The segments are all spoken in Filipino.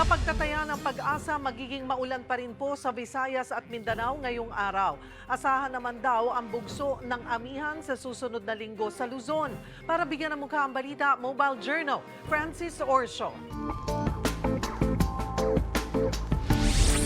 Sa pagtataya ng pag-asa, magiging maulan pa rin po sa Visayas at Mindanao ngayong araw. Asahan naman daw ang bugso ng amihan sa susunod na linggo sa Luzon. Para bigyan ng mukha ang balita, Mobile Journal, Francis Orso.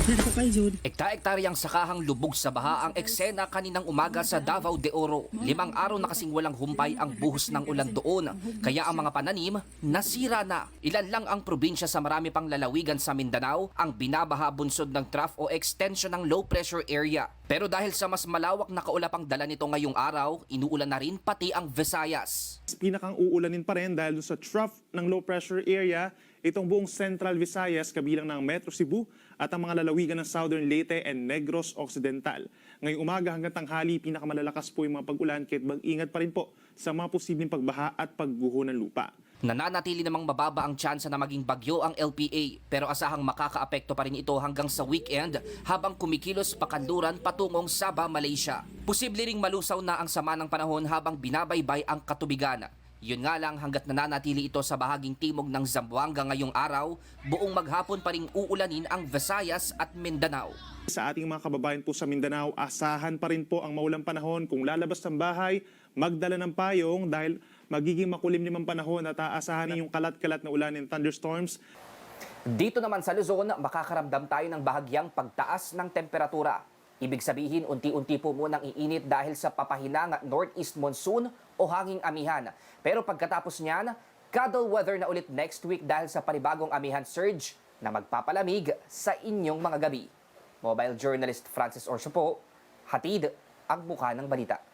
Dito kay Jude. Ekta-ektaryang sakahang lubog sa baha ang eksena kaninang umaga sa Davao de Oro. Limang araw na kasing walang humpay ang buhos ng ulan doon. Kaya ang mga pananim, nasira na. Ilan lang ang probinsya sa marami pang lalawigan sa Mindanao ang binabaha bunsod ng trough o extension ng low pressure area. Pero dahil sa mas malawak na kaulapang dala nito ngayong araw, inuulan na rin pati ang Visayas. pinakang uulanin pa rin dahil sa trough ng low pressure area, itong buong Central Visayas kabilang ng Metro Cebu at ang mga lalawigan ng Southern Leyte and Negros Occidental. Ngayong umaga hanggang tanghali, pinakamalalakas po yung mga pag-ulan kahit mag-ingat pa rin po sa mga posibleng pagbaha at pagguho ng lupa. Nananatili namang mababa ang tsansa na maging bagyo ang LPA pero asahang makakaapekto pa rin ito hanggang sa weekend habang kumikilos pakanluran patungong Sabah, Malaysia. Posible ring malusaw na ang sama ng panahon habang binabaybay ang katubigan. Yun nga lang hanggat nananatili ito sa bahaging timog ng Zamboanga ngayong araw, buong maghapon pa ring uulanin ang Visayas at Mindanao. Sa ating mga kababayan po sa Mindanao, asahan pa rin po ang maulang panahon. Kung lalabas ng bahay, magdala ng payong dahil magiging makulim naman panahon at aasahan yung kalat-kalat na ulan and thunderstorms. Dito naman sa Luzon, makakaramdam tayo ng bahagyang pagtaas ng temperatura. Ibig sabihin, unti-unti po munang iinit dahil sa papahinang northeast monsoon o hanging amihan. Pero pagkatapos niyan, cuddle weather na ulit next week dahil sa panibagong amihan surge na magpapalamig sa inyong mga gabi. Mobile journalist Francis Orso po, hatid ang mukha ng balita.